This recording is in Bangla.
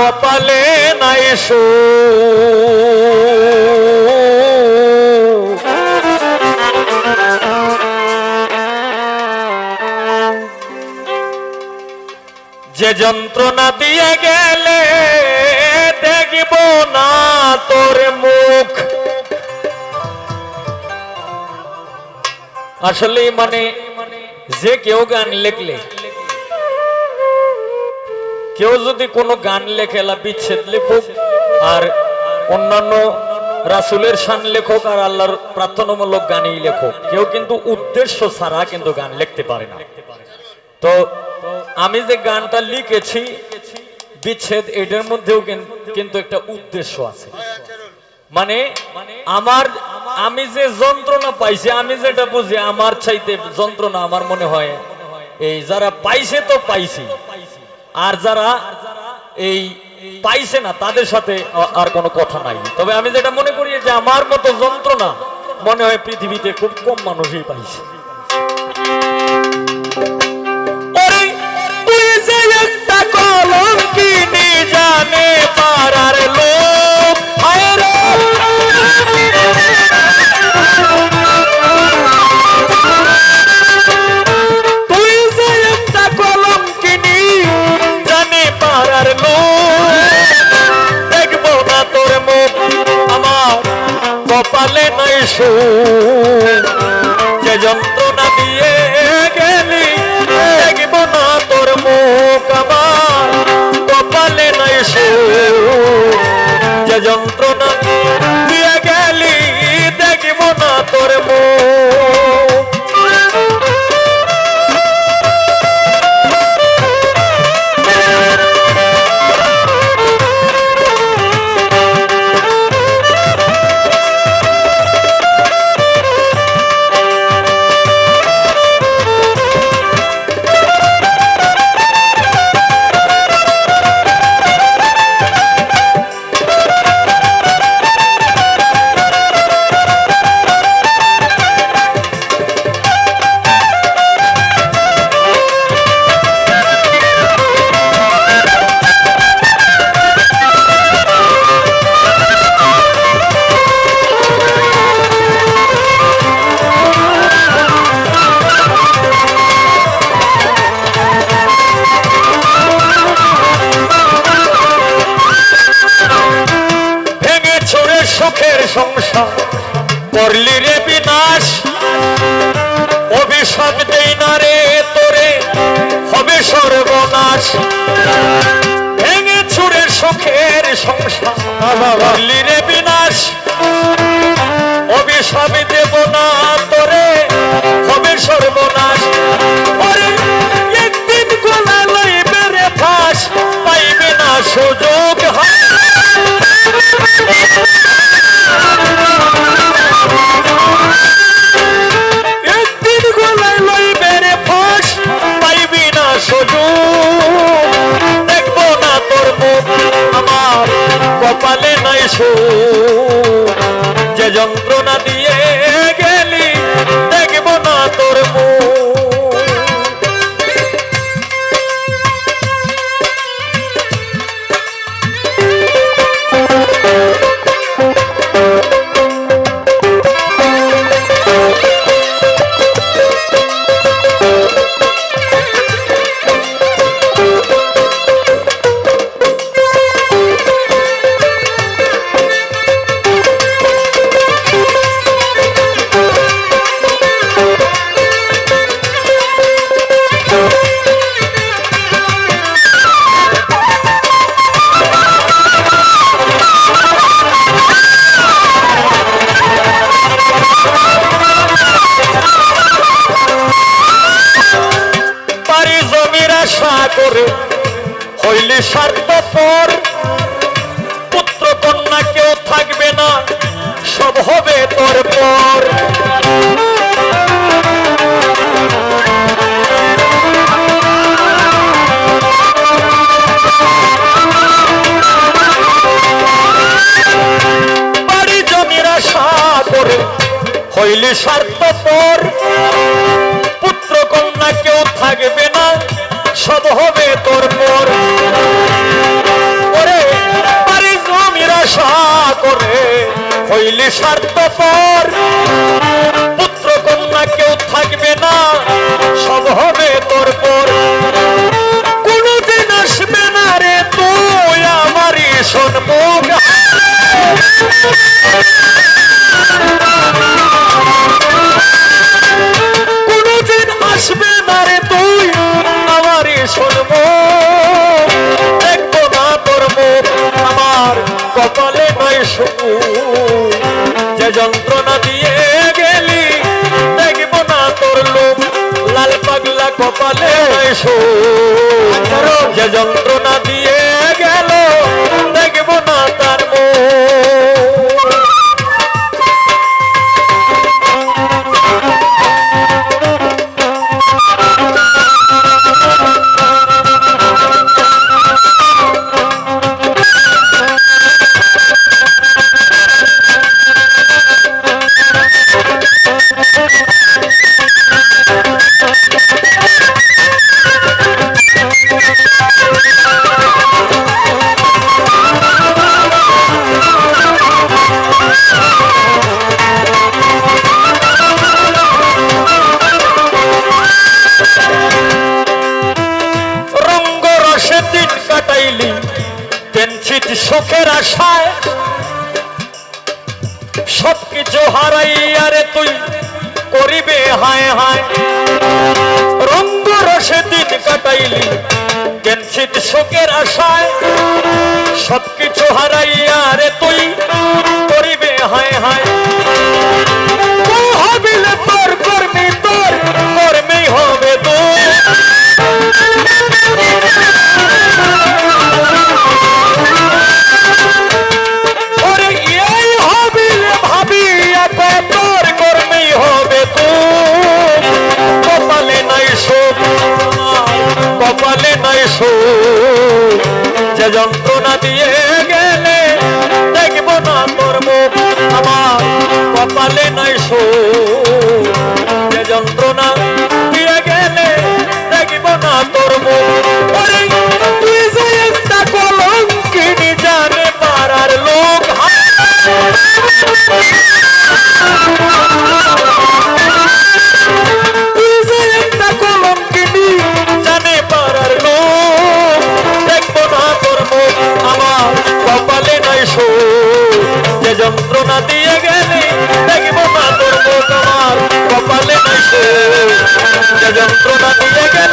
কপালে নাই সু যে যন্ত্রণা দিয়ে গেলে দেখব না তোর মুখ। আসলে মানে যে কেউ গান লেখলে কেউ যদি কোনো গান লেখে বিচ্ছেদ লেখুক, আর অন্যান্য রাসুলের শান লেখক, আর আল্লাহর প্রার্থনামূলক গানই লেখক, কেউ কিন্তু উদ্দেশ্য ছাড়া কিন্তু গান লিখতে পারে না। তো আমি যে গানটা লিখেছি, বিচ্ছেদ, এটার মধ্যেও কিন্তু একটা উদ্দেশ্য আছে। মানে আমার, আমি যে যন্ত্রণা পাইছি, আমি যেটা বুঝি, আমার চাইতে যন্ত্রণা, আমার মনে হয়, এই যারা পাইছে তো পাইছি। আর যারা এই পাইছে না, তাদের সাথে আর কোনো কথা নাই। তবে আমি যেটা মনে করি যে আমার মতো যন্ত্রণা মনে হয় পৃথিবীতে খুব কম মানুষই পাইছে। জানে পারার লোক। যন্ত্রণা দিয়ে গেলি দেখব না তোর মুখ ভেঙে ছুড়ে সুখের সংসার। রে বিনাশ অভিশাপ দেব না তোরে হবে সর্বনাশ? কপালে স্বার্থপর পুত্র কন্যা কেউ থাকবে না, সব হবে তোর পর। বাড়ি জমির আশা হইলে স্বার্থপর পুত্র কন্যা কেউ থাকবে না, সব হবে তোর পর। করে, হইলি স্বার্থপর। পুত্র কন্যা কেউ থাকবে না, সব হবে তোর পর। কোনদিন আসবে না রে তুই আমারই সন্মুখ যে যন্ত্রণা দিয়ে গেলি, দেখব না তোর লোক লাল পাগলা কপালে যে যন্ত্রণা দিয়ে গেল, দেখব না তার মুখ সুখের আশায় সবকিছু হারাইয়া তুই করিবে হায় হায়। রঙ্গ রসে দিন কাটাইলি কেনসিত শোকের আশায় সবকিছু হারাইয়া রে তুই করিবে হায় হায়। শোক যে যন্ত্রণা দিয়ে গেলে দেখব না তোর মুখ আমার কপালে নাই বেদনা দিয়ে গেলি দেখব না তোর তোমার কপালে যন্ত্রণা দিয়ে গেলি